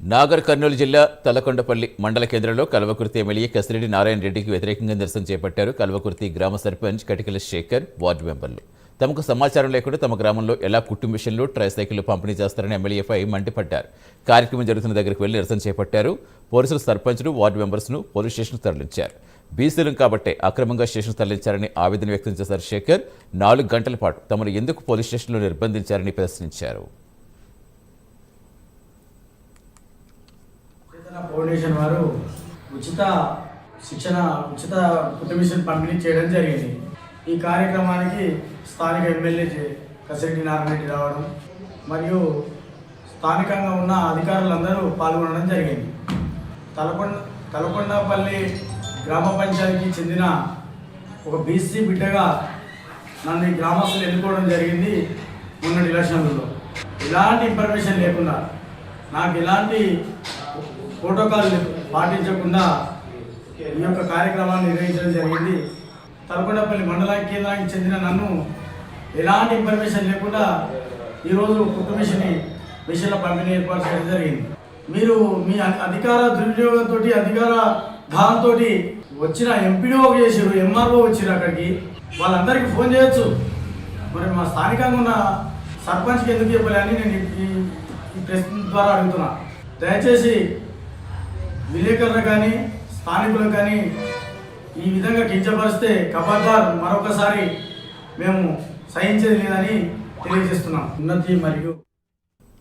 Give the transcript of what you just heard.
నాగర్ కర్నూలు జిల్లా తలకొండపల్లి మండల కేంద్రంలో కల్వకుర్తి ఎమ్మెల్యే కసిరెడ్డి నారాయణ రెడ్డికి వ్యతిరేకంగా నిరసన చేపట్టారు కల్వకుర్తి గ్రామ సర్పంచ్ కటికల శేఖర్ వార్డు మెంబర్లు. తమకు సమాచారం లేకుండా తమ గ్రామంలో ఎలా కుట్టు మిషన్లు ట్రైసైకిళ్ళు పంపిణీ చేస్తారని ఎమ్మెల్యేపై మండిపడ్డారు. కార్యక్రమం జరుగుతున్న దగ్గరికి వెళ్ళి నిరసన చేపట్టారు. పోలీసులు సర్పంచ్ను వార్డు మెంబర్స్ను పోలీస్ స్టేషన్కు తరలించారు. బీసీలం కాబట్టే అక్రమంగా స్టేషన్ తరలించారని ఆవేదన వ్యక్తం చేశారు శేఖర్. నాలుగు గంటల పాటు తమను ఎందుకు పోలీస్ స్టేషన్లో నిర్బంధించారని ప్రశ్నించారు. ఫౌండేషన్ వారు ఉచిత శిక్షణ ఉచిత కుటుంబిషన్ పంపిణీ చేయడం జరిగింది. ఈ కార్యక్రమానికి స్థానిక ఎమ్మెల్యే కసిరెడ్డి నారాయణ రావడం మరియు స్థానికంగా ఉన్న అధికారులందరూ పాల్గొనడం జరిగింది. తలకొండ తలకొండపల్లి గ్రామ పంచాయతీకి చెందిన ఒక బీసీ బిడ్డగా నన్ను ఈ గ్రామస్తులు ఎన్నుకోవడం జరిగింది మొన్నటి ఎలక్షన్లలో ఎలాంటి ఇన్ఫర్మేషన్ లేకుండా నాకు ఎలాంటి ప్రోటోకాల్ పాటించకుండా ఈ యొక్క కార్యక్రమాన్ని నిర్వహించడం జరిగింది. తలకొండపల్లి మండల కేంద్రానికి చెందిన నన్ను ఎలాంటి ఇన్ఫర్మేషన్ లేకుండా ఈరోజు కుట్టు మిషన్లో మిషన్ల పంపిణీ ఏర్పాటు చేయడం జరిగింది. మీరు మీ అధికార దుర్వినియోగంతో అధికార దాంతో వచ్చిన ఎంపీడీఓ చేసారు ఎంఆర్ఓ వచ్చారు అక్కడికి. వాళ్ళందరికీ ఫోన్ చేయొచ్చు. మరి మా స్థానికంగా ఉన్న సర్పంచ్కి ఎందుకు చెప్పలే అని నేను ఈ- ఈ ప్రెస్ ద్వారా అడుగుతున్నా. దయచేసి విలేకరులు కానీ స్థానికులు కానీ ఈ విధంగా కించపరిస్తే కబార్దార్ మరొకసారి మేము సహించేది లేదని తెలియజేస్తున్నాం. ఉన్నతి మరియు